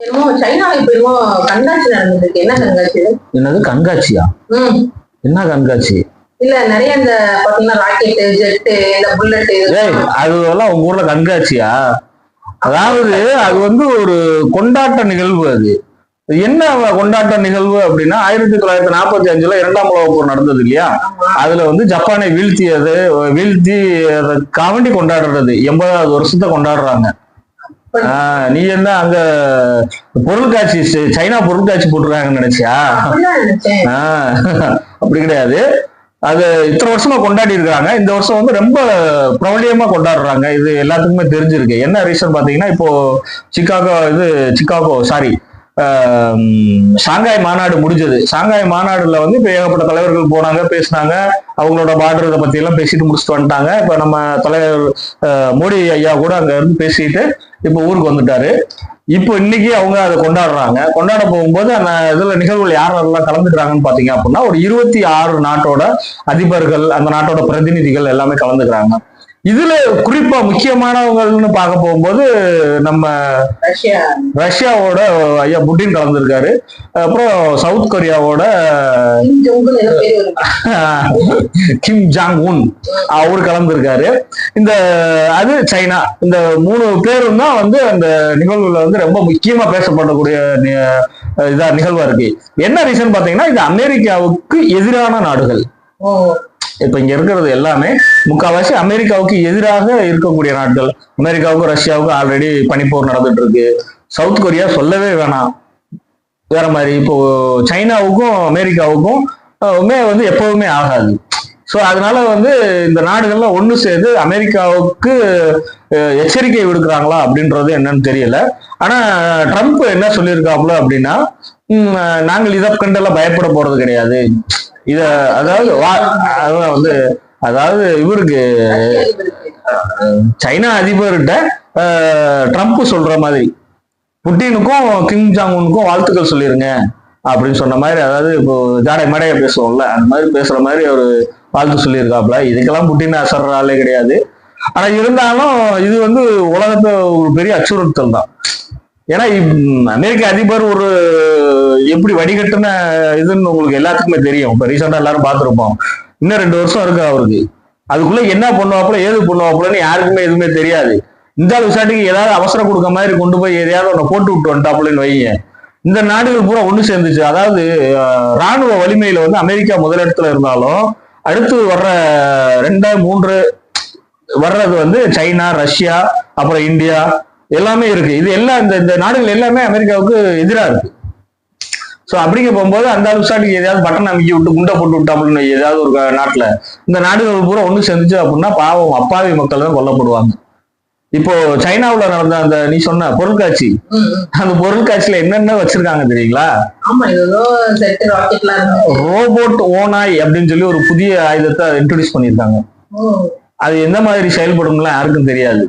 என்னமோ சைனால இப்ப என்னமோ கண்காட்சி நடந்துட்டு இருக்கு என்ன கண்காட்சி? என்னது கண்காட்சியா? என்ன கண்காட்சி? இல்ல நிறைய இந்த பாத்தீங்கன்னா ராக்கெட்டு ஜெட்டு இந்த புல்லட் ஏய் அதுவெல்லாம் உங்க ஊர்ல கண்காட்சியா? அதாவது அது வந்து ஒரு கொண்டாட்ட நிகழ்வு அது. என்ன கொண்டாட்ட நிகழ்வு அப்படின்னா ஆயிரத்தி தொள்ளாயிரத்தி நாற்பத்தி அஞ்சுல இரண்டாம் உலக போர் நடந்தது இல்லையா? அதுல வந்து ஜப்பானை வீழ்த்தியது வீழ்த்தி காமெடி கொண்டாடுறது. எண்பதாவது வருஷத்தை கொண்டாடுறாங்க. நீ என்ன அங்க பொருட்காட்சி சைனா பொருட்காட்சி போட்டிருக்காங்கன்னு நினைச்சியா? அப்படி கிடையாது. அது இத்தனை வருஷமா கொண்டாடி இருக்காங்க இந்த வருஷம் வந்து ரொம்ப பிரபலியமா கொண்டாடுறாங்க. இது எல்லாத்துக்குமே தெரிஞ்சிருக்கு. என்ன ரீசன் பாத்தீங்கன்னா இப்போ சிக்காகோ இது சிக்காகோ சாரி ஷாங்காய் மாநாடு முடிஞ்சது. ஷாங்காய் மாநாடுல வந்து இப்ப ஏகப்பட்ட தலைவர்கள் போனாங்க பேசினாங்க. அவங்களோட பார்டர் இதை பத்தி எல்லாம் பேசிட்டு முடிச்சுட்டு வந்துட்டாங்க. இப்ப நம்ம தலைவர் ஆஹ் மோடி ஐயா கூட அங்க இருந்து பேசிட்டு இப்ப ஊருக்கு வந்துட்டாரு. இப்போ இன்னைக்கு அவங்க அதை கொண்டாடுறாங்க. கொண்டாட போகும்போது அந்த இதுல நிகழ்வுகள் யார் யாரெல்லாம் கலந்துக்கிறாங்கன்னு பாத்தீங்க அப்படின்னா ஒரு இருபத்தி ஆறு நாட்டோட அதிபர்கள் அந்த நாட்டோட பிரதிநிதிகள் எல்லாமே கலந்துக்கிறாங்க. இதுல குறிப்பா முக்கியமானவங்கள்னு பார்க்க போகும்போது நம்ம ரஷ்யா. ரஷ்யாவோட ஐயா புட்டின் கலந்துருக்காரு. அப்புறம் சவுத் கொரியாவோட கிம் ஜாங் உன் அவரு கலந்துருக்காரு. இந்த அது சைனா. இந்த மூணு பேரும் தான் வந்து அந்த நிகழ்வுல வந்து ரொம்ப முக்கியமா பேசப்படக்கூடிய இதா நிகழ்வா இருக்கு. என்ன ரீசன் பாத்தீங்கன்னா இது அமெரிக்காவுக்கு எதிரான நாடுகள். இப்போ இங்கே இருக்கிறது எல்லாமே முக்கால்வாசி அமெரிக்காவுக்கு எதிராக இருக்கக்கூடிய நாட்கள். அமெரிக்காவுக்கும் ரஷ்யாவுக்கும் ஆல்ரெடி பனிப்போர் நடந்துட்டு இருக்கு சவுத் கொரியா சொல்லவே வேணாம். வேற மாதிரி இப்போ சைனாவுக்கும் அமெரிக்காவுக்கும் வந்து எப்பவுமே ஆகாது. ஸோ அதனால வந்து இந்த நாடுகள்லாம் ஒன்று சேர்ந்து அமெரிக்காவுக்கு எச்சரிக்கை விடுக்கிறாங்களா அப்படின்றது என்னன்னு தெரியல. ஆனா ட்ரம்ப் என்ன சொல்லியிருக்காப்புல அப்படின்னா நாங்கள் இதை கண்டெல்லாம் பயப்பட போறது கிடையாது. இத அதாவது வா- வந்து அதாவது இவருக்கு சைனா அதிபர்கிட்ட ட்ரம்ப் சொல்ற மாதிரி புட்டினுக்கும் கிம் ஜாங் உனுக்கும் வாழ்த்துக்கள் சொல்லிருங்க அப்படின்னு சொன்ன மாதிரி அதாவது இப்போ ஜாடை மடையை பேசுவோம்ல அந்த மாதிரி பேசுற மாதிரி ஒரு வாழ்த்து சொல்லியிருக்காப்ல இதுக்கெல்லாம் புட்டின் அசர்ற ஆளே கிடையாது. ஆனா இருந்தாலும் இது வந்து உலகத்தை ஒரு பெரிய அச்சுறுத்தல் தான். ஏன்னா அமெரிக்க அதிபர் ஒரு எப்படி வடிகட்டின இதுன்னு உங்களுக்கு எல்லாத்துக்குமே தெரியும். இப்ப ரீசெண்டா எல்லாரும் பார்த்துருப்போம். இன்னும் ரெண்டு வருஷம் இருக்கு அவருக்கு. அதுக்குள்ள என்ன பண்ணுவாப்புல ஏது பண்ணுவாப்புலன்னு யாருக்குமே எதுவுமே தெரியாது. இந்த விசாட்டுக்கு ஏதாவது அவசரம் கொடுக்க மாதிரி கொண்டு போய் எதையாவது ஒன்று போட்டு விட்டு வந்துட்டாப்புலன்னு வைங்க. இந்த நாடுகள் பூரா ஒன்று சேர்ந்துச்சு. அதாவது ராணுவ வலிமையில வந்து அமெரிக்கா முதலிடத்துல இருந்தாலும் அடுத்து வர்ற ரெண்டு மூன்று வர்றது வந்து சைனா ரஷ்யா அப்புறம் இந்தியா எல்லாமே இருக்கு. இது எல்லாம் இந்த இந்த நாடுகள் எல்லாமே அமெரிக்காவுக்கு எதிரா இருக்கு. சோ அப்படிங்க போகும்போது அந்த விசாட்டுக்கு ஏதாவது பட்டன் அமைக்கி விட்டு குண்டை போட்டு விட்டாப்புன்னு வை, ஏதாவது ஒரு நாட்டுல இந்த நாடுகள் பூரா ஒண்ணு சேர்ந்துச்சு அப்படின்னா பாவம் அப்பாவி மக்கள் தான் கொல்லப்படுவாங்க. இப்போ சைனாவுல நடந்த அந்த நீ சொன்ன பொருட்காட்சி. அந்த பொருட்காட்சியில என்னென்ன வச்சிருக்காங்க தெரியுங்களா? ரோபோட் ஓனாய் அப்படின்னு சொல்லி ஒரு புதிய ஆயுதத்தை இன்ட்ரோடியூஸ் பண்ணியிருக்காங்க. அது எந்த மாதிரி செயல்படும்லாம் யாருக்கும் தெரியாது.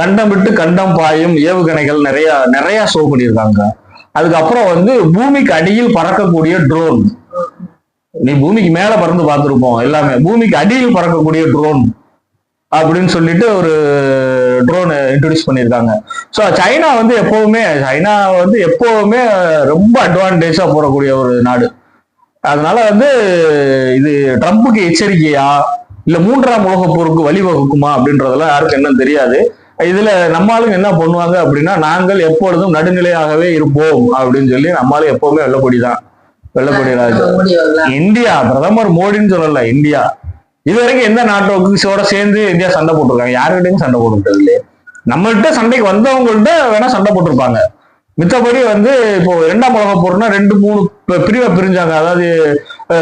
கண்டம் விட்டு கண்டம் பாயும் ஏவுகணைகள் நிறைய நிறைய ஷோ பண்ணியிருக்காங்க. அதுக்கப்புறம் வந்து பூமிக்கு அடியில் பறக்கக்கூடிய ட்ரோன் நீ பூமிக்கு மேல பறந்து பார்த்துருப்போம் எல்லாமே. பூமிக்கு அடியில் பறக்கக்கூடிய ட்ரோன் அப்படின்னு சொல்லிட்டு ஒரு ட்ரோன் இன்ட்ரடியூஸ் பண்ணியிருக்காங்க. ஸோ சைனா வந்து எப்பவுமே சைனா வந்து எப்பவுமே ரொம்ப அட்வான்டேஜா போடக்கூடிய ஒரு நாடு. அதனால வந்து இது ட்ரம்ப்புக்கு எச்சரிக்கையா இல்ல மூன்றாம் உலகப் போருக்கு வழிவகுக்குமா அப்படின்றதெல்லாம் யாருக்கும் என்னன்னு தெரியாது. இதுல நம்மளும் என்ன பண்ணுவாங்க அப்படின்னா நாங்கள் எப்பொழுதும் நடுநிலையாகவே இருப்போம் அப்படின்னு சொல்லி நம்மளும் எப்பவுமே வெள்ளப்பொடி தான் வெள்ளப்பொடி ராஜா. இந்தியா பிரதமர் மோடின்னு சொல்லல இந்தியா. இது வரைக்கும் எந்த நாட்டோட சேர்ந்து இந்தியா சண்டை போட்டிருக்காங்க? யாருக்கிட்டையும் சண்டை போட்டுட்டது இல்லையே. நம்மள்கிட்ட சண்டைக்கு வந்தவங்கள்ட்ட வேணா சண்டை போட்டிருப்பாங்க. மித்தபடி வந்து இப்போ இரண்டாம் உலக போர்னா ரெண்டு மூணு பிரிவா பிரிஞ்சாங்க. அதாவது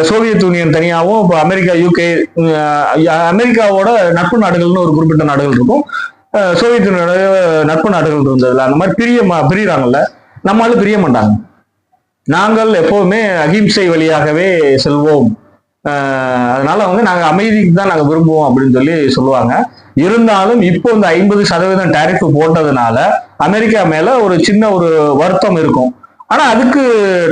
சோவியத் யூனியன் தனியாகவும் இப்போ அமெரிக்கா யூகே அமெரிக்காவோட நட்பு நாடுகள்னு ஒரு குறிப்பிட்ட நாடுகள் இருக்கும். சோவியத் யூனியனோட நட்பு நாடுகள் இருந்ததுல. அந்த மாதிரி பிரிய பிரியறாங்கல்ல. நம்மளால பிரிய மாட்டாங்க. நாங்கள் எப்போவுமே அகிம்சை வழியாகவே செல்வோம். அதனால வந்து நாங்கள் அமைதிக்கு தான் நாங்கள் விரும்புவோம் அப்படின்னு சொல்லி சொல்லுவாங்க. இருந்தாலும் இப்போ இந்த ஐம்பது சதவீதம் டேரிஃப் போட்டதுனால அமெரிக்கா மேல ஒரு சின்ன ஒரு வருத்தம் இருக்கும். ஆனா அதுக்கு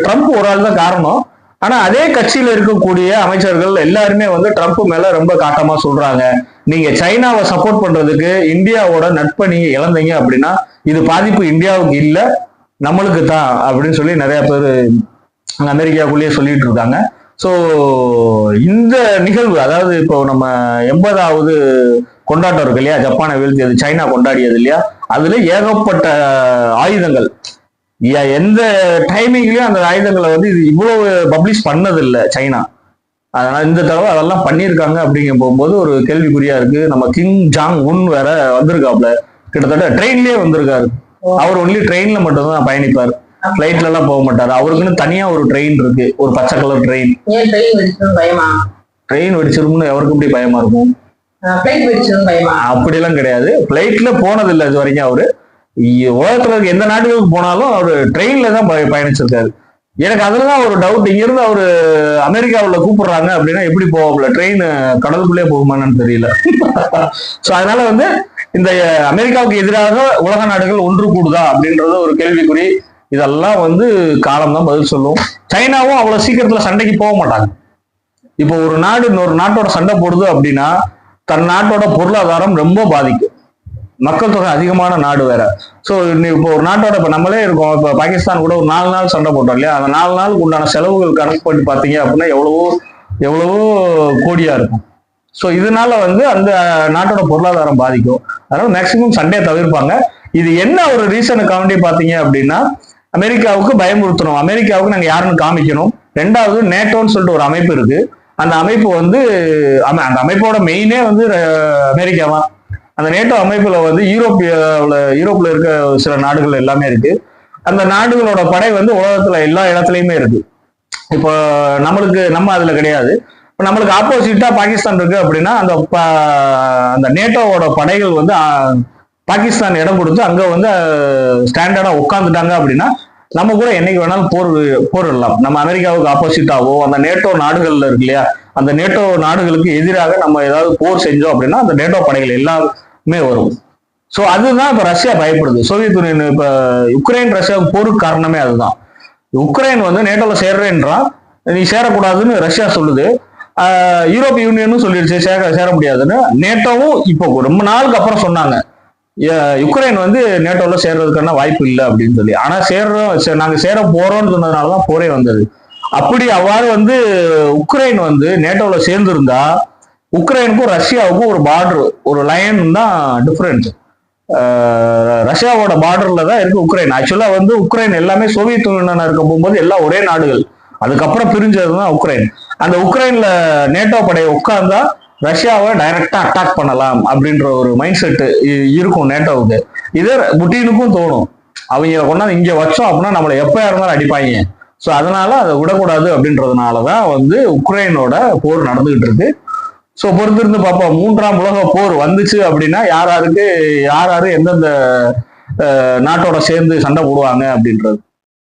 ட்ரம்ப் ஒரு ஆள் தான் காரணம். ஆனா அதே கட்சியில இருக்கக்கூடிய அமைச்சர்கள் எல்லாருமே வந்து ட்ரம்ப் மேல ரொம்ப காட்டமா சொல்றாங்க. நீங்க சைனாவை சப்போர்ட் பண்றதுக்கு இந்தியாவோட நட்பை நீங்க இழந்தீங்க அப்படின்னா இது பாதிப்பு இந்தியாவுக்கு இல்ல நம்மளுக்கு தான் அப்படின்னு சொல்லி நிறைய பேர் அமெரிக்காவுக்குள்ளேயே சொல்லிட்டு இருக்காங்க. ஸோ இந்த நிகழ்வு அதாவது இப்போ நம்ம எண்பதாவது கொண்டாட்டம் இருக்கு இல்லையா? ஜப்பானை வீழ்த்தியது சைனா கொண்டாடியது இல்லையா? அதுல ஏகப்பட்ட ஆயுதங்கள் எந்த டைமிங்லயும் அந்த ஆயுதங்களை வந்து இது இவ்வளவு பப்ளிஷ் பண்ணதில்லை சைனா. அதனால இந்த தடவை அதெல்லாம் பண்ணியிருக்காங்க அப்படிங்க போகும்போது ஒரு கேள்விக்குறியா இருக்கு. நம்ம கிங் ஜாங் உன் வேற வந்திருக்காப்ல. கிட்டத்தட்ட ட்ரெயின்லயே வந்திருக்காரு. அவர் ஒன்லி ட்ரெயின்ல மட்டும் தான் பயணிப்பார். ஃபிளைட்ல எல்லாம் போக மாட்டாரு. அவருக்குன்னு தனியா ஒரு ட்ரெயின் இருக்கு. ஒரு பச்சை கலர் ட்ரெயின் ட்ரெயின் வெடிச்சிருக்கும்னு எவருக்கு எப்படி பயமா இருக்கும்? பயமா? அப்படிலாம் கிடையாது. ஃபிளைட்ல போனதில்லை இது வரைக்கும் அவரு. உலகத்துல இருக்க எந்த நாட்டுகளுக்கு போனாலும் அவர் ட்ரெயின்ல தான் பய- பயணிச்சிருக்காரு. எனக்கு அதுலதான் ஒரு டவுட் இங்க இருந்து அவரு அமெரிக்காவில் கூப்பிடுறாங்க அப்படின்னா எப்படி போவாப்ல ட்ரெயின் கடலுக்குள்ளே போகுமான்னு தெரியல. சோ அதனால வந்து இந்த அமெரிக்காவுக்கு எதிராக உலக நாடுகள் ஒன்று கூடுதா அப்படின்றது ஒரு கேள்விக்குறி. இதெல்லாம் வந்து காலம் தான் பதில் சொல்லும். சைனாவும் அவ்வளவு சீக்கிரத்துல சண்டைக்கு போக மாட்டாங்க. இப்போ ஒரு நாடு இன்னொரு நாட்டோட சண்டை போடுது அப்படின்னா தன் நாட்டோட பொருளாதாரம் ரொம்ப பாதிக்கும். மக்கள் தொகை அதிகமான நாடு வேற. ஸோ இப்போ ஒரு நாட்டோட இப்போ நம்மளே இருக்கோம். இப்போ பாகிஸ்தான் கூட ஒரு நாலு நாள் சண்டை போட்டோம் இல்லையா? அந்த நாலு நாளுக்கு உண்டான செலவுகள் கணக்கு பண்ணி பார்த்தீங்க அப்படின்னா எவ்வளவோ எவ்வளவோ கோடியா இருக்கும். ஸோ இதனால வந்து அந்த நாட்டோட பொருளாதாரம் பாதிக்கும். அதனால மேக்சிமம் சண்டையை தவிர்ப்பாங்க. இது என்ன ஒரு ரீசனுக்காண்டி பார்த்தீங்க அப்படின்னா அமெரிக்காவுக்கு பயமுறுத்தணும். அமெரிக்காவுக்கு நாங்கள் யாருன்னு காமிக்கணும். ரெண்டாவது நேட்டோன்னு சொல்லிட்டு ஒரு அமைப்பு இருக்கு. அந்த அமைப்பு வந்து அந்த அமைப்போட மெயினே வந்து அஹ், அந்த நேட்டோ அமைப்புல வந்து யூரோப்பியாவில் யூரோப்ல இருக்க சில நாடுகள் எல்லாமே இருக்கு. அந்த நாடுகளோட படை வந்து உலகத்துல எல்லா இடத்துலயுமே இருக்கு. இப்போ நம்மளுக்கு நம்ம அதுல கிடையாது. இப்போ நம்மளுக்கு ஆப்போசிட்டா பாகிஸ்தான் இருக்கு அப்படின்னா அந்த ப- அந்த நேட்டோவோட படைகள் வந்து பாகிஸ்தான் இடம் கொடுத்து அங்க வந்து ஸ்டாண்டர்டா உட்காந்துட்டாங்க அப்படின்னா நம்ம கூட என்னைக்கு வேணாலும் போர் போரிடலாம். நம்ம அமெரிக்காவுக்கு ஆப்போசிட்டாவோ அந்த நேட்டோ நாடுகள்ல இருக்கு இல்லையா? அந்த நேட்டோ நாடுகளுக்கு எதிராக நம்ம ஏதாவது போர் செஞ்சோம் அப்படின்னா அந்த நேட்டோ படைகள் எல்லா மே வரும். ஸோ அதுதான் இப்போ ரஷ்யா பயப்படுது. சோவியத் யூனியன் இப்போ உக்ரைன் ரஷ்யாவுக்கு போருக்கு காரணமே அதுதான். உக்ரைன் வந்து நேட்டோல சேர்றேன்றா நீ சேரக்கூடாதுன்னு ரஷ்யா சொல்லுது. யூரோப் யூனியனும் சொல்லிடுச்சு சேர சேர முடியாதுன்னு. நேட்டோவும் இப்போ ரொம்ப நாளுக்கு அப்புறம் சொன்னாங்க. ஏ- யுக்ரைன் வந்து நேட்டோல சேர்றதுக்கான வாய்ப்பு இல்லை அப்படின்னு சொல்லி. ஆனால் சேர்றோம் நாங்கள் சேர போறோம்னு சொன்னதுனால தான் போரே வந்தது. அப்படி அவ்வாறு வந்து உக்ரைன் வந்து நேட்டோவில் சேர்ந்திருந்தா உக்ரைனுக்கும் ரஷ்யாவுக்கும் ஒரு பார்டர் ஒரு லைன் தான் டிஃப்ரெண்ட் ரஷ்யாவோட பார்டர்ல தான் இருக்கு உக்ரைன். ஆக்சுவலா வந்து உக்ரைன் எல்லாமே சோவியத் யூனியனா இருக்க போகும்போது எல்லாம் ஒரே நாடுகள். அதுக்கப்புறம் பிரிஞ்சது தான் உக்ரைன். அந்த உக்ரைன்ல நேட்டோ படையை உட்கார்ந்தா ரஷ்யாவை டைரக்டா அட்டாக் பண்ணலாம் அப்படின்ற ஒரு மைண்ட் செட் இருக்கும் நேட்டோவுக்கு இதே புட்டினுக்கும் தோணும். அவங்க கொண்டாந்து இங்க வச்சோம் அப்படின்னா நம்மளை எப்ப இருந்தாலும் அடிப்பாங்க. ஸோ அதனால அதை விடக்கூடாது அப்படின்றதுனால தான் வந்து உக்ரைனோட போர் நடந்துகிட்டு இருக்கு. ஸோ பொறுத்திருந்து பார்ப்போம். மூன்றாம் உலக போர் வந்துச்சு அப்படின்னா யார் யாருக்கு யார் யாரு எந்தெந்த நாட்டோட சேர்ந்து சண்டை போடுவாங்க அப்படின்றது.